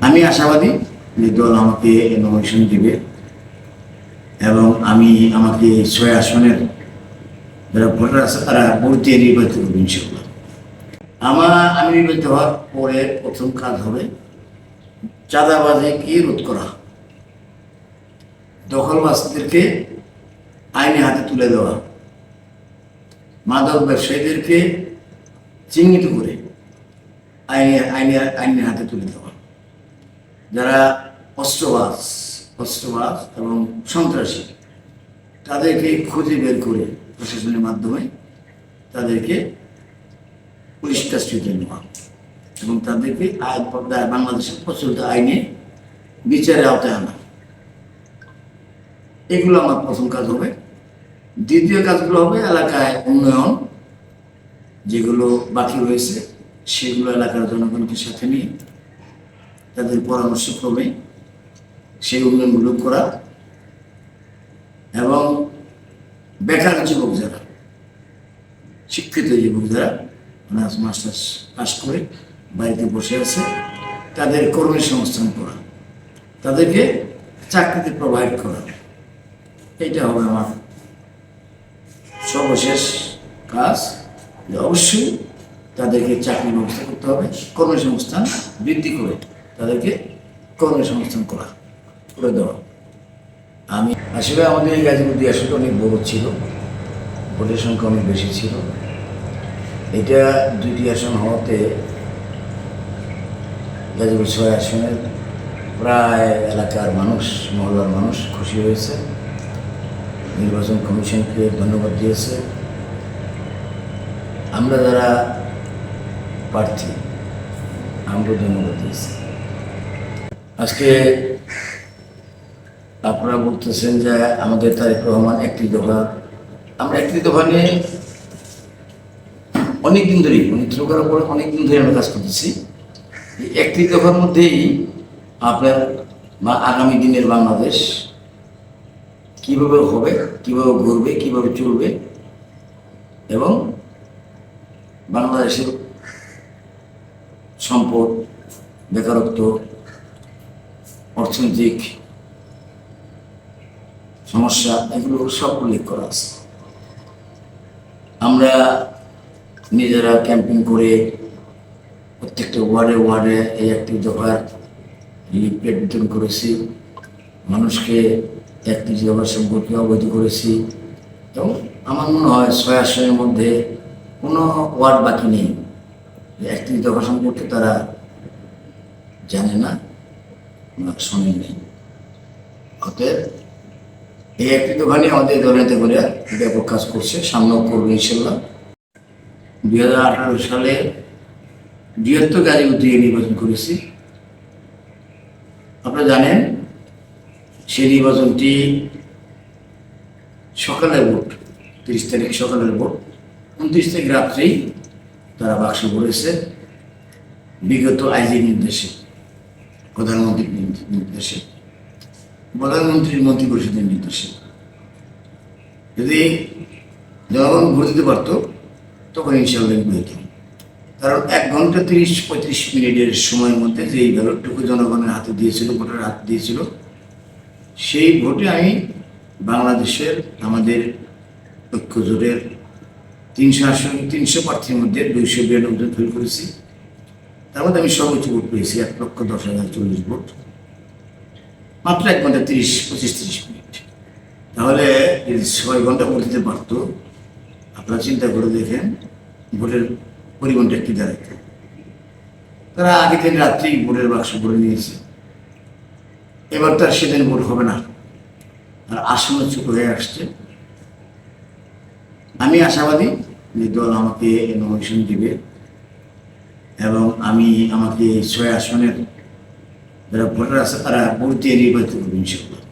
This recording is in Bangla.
আমি আশাবাদী যে দল আমাকে নমিনেশন দিবে। এবং আমি আমাকে ছয় আসনের যারা ভোটার আছে, তারা ভোট দিয়ে নির্বাচিত করবে ইনশাল্লাহ আমার আমি নির্বাচিত হওয়ার পরে প্রথম কাজ হবে চাঁদাবাজে রোধ করা। দখলবাসীদেরকে আইনে হাতে তুলে দেওয়া। মাদক ব্যবসায়ীদেরকে চিহ্নিত করে আইনে আইনে আইনের হাতে তুলে দেওয়া। যারা অস্ত্রবাজ অস্ত্রবাজ এবং সন্ত্রাসী, তাদেরকে খুঁজে বের করে প্রশাসনের মাধ্যমে তাদেরকে পুলিশ কাস্টডিতে নেওয়া এবং তাদেরকে আইন বাংলাদেশের প্রচলিত আইনে বিচারে আওতায় আনা। এগুলো আমার প্রথম কাজ হবে। দ্বিতীয় কাজগুলো হবে এলাকায় উন্নয়ন, যেগুলো বাকি রয়েছে সেগুলো এলাকার জনগণকে সাথে নিয়ে তাদের পরামর্শ ক্রমে সেই উন্নয়নগুলো করা এবং বেকার যুবক যারা, শিক্ষিত যুবক যারা অনার্স মাস্টার্স পাস করে বাড়িতে বসে আছে, তাদের কর্মী সংস্থান করা, তাদেরকে চাকরিতে প্রোভাইড করা। এটা হবে আমার সর্বশেষ কাজ অবশ্যই তাদেরকে চাকরি ব্যবস্থা করতে হবে কর্মসংস্থান বৃদ্ধি করে। তাদেরকে কর্মসংস্থান করা। করে দেওয়া আমি আসলে আমাদের এই গাজীপুর দিয়ে আসলে অনেক বড় ছিল। ভোটের সংখ্যা অনেক বেশি ছিল। এটা দুইটি আসন হওয়াতে গাজীপুর ছয় আসনের প্রায় এলাকার মানুষ, মহল্লার মানুষ খুশি হয়েছে। নির্বাচন কমিশনকে ধন্যবাদ দিয়েছে। আমরা যারা প্রার্থী আমরা ধন্যবাদ দিয়েছি। আজকে আপনারা বলতেছেন যে আমাদের তারেক রহমান একটি দফা। আমরা একটি দফা নিয়ে অনেক দিন ধরেই অনেক লোকের উপরে অনেক দিন ধরে আমরা কাজ করতেছি। একটি দফার মধ্যেই আপনার আগামী দিনের বাংলাদেশ কীভাবে হবে, কীভাবে ঘুরবে, কীভাবে চলবে এবং বাংলাদেশের সম্পদ, বেকারত্ব অর্থনৈতিক সমস্যা, এগুলো সব উল্লেখ করা আছে। আমরা নিজেরা ক্যাম্পিং করে প্রত্যেকটা ওয়ার্ডে ওয়ার্ডে এই একটি দফার লিফলেট বিতরণ করেছি। মানুষকে একটি দফার সম্পর্কে অবহিত করেছি। এবং আমার মনে হয় ছয় আসনের মধ্যে কোনো ওয়ার্ড বাকি নেই। একটি দফা সম্পর্কে তারা জানে না। বা শোনেন অতএব এই একটি দোকানে আমাদের দলেতে করে ব্যাপক কাজ করছে, সামনেও করবে ইনশাল্লাহ। দুই হাজার আঠারো সালে বৃহত্তর গাজীপুর থেকে নির্বাচন করেছি। আপনারা জানেন, সেই নির্বাচনটি সকালের ভোট, তিরিশ তারিখ সকালের ভোট। উনত্রিশ তারিখ রাত্রেই তারা বাক্স ভরেছে। বিগত আইজির নির্দেশে। প্রধানমন্ত্রীর নির্দেশে প্রধানমন্ত্রীর মন্ত্রী পরিষদের নির্দেশে। যদি জনগণ ভোট দিতে পারত, তখন ইনশাল্লাহ ভোট কারণ এক ঘণ্টা তিরিশ, পঁয়ত্রিশ মিনিটের সময়ের মধ্যে যে এই ব্যালটটুকু জনগণের হাতে দিয়েছিল, ভোটার হাতে দিয়েছিল, সেই ভোটে আমি বাংলাদেশের, আমাদের ঐক্য জোটের তিনশো আসন, তিনশো প্রার্থীর মধ্যে দুইশো বিরানব্বই ফেল করেছি। তার মধ্যে আমি সর্বোচ্চ ভোট পেয়েছি, এক লক্ষ দশ হাজার চল্লিশ ভোট। মাত্র এক ঘণ্টা তিরিশ, পঁচিশ, তিরিশ মিনিট। তাহলে যদি ছয় ঘণ্টা ভোট দিতে পারতো, আপনারা চিন্তা করে দেখেন ভোটের পরিমাণটা কি দাঁড়াইত। তারা আগে দিন রাত্রেই ভোটের বাক্স করে নিয়েছে। এবার তার সেদিন ভোট হবে না। আর আসন চুপ হয়ে আসছে। আমি আশাবাদী যে দল আমাকে নমিনেশন দিবে। এবং আমি আমাকে ছয় আসনের যারা ভোটার আছে তারা ভোট দিয়ে নির্বাচিত করবেন ইনশাল্লাহ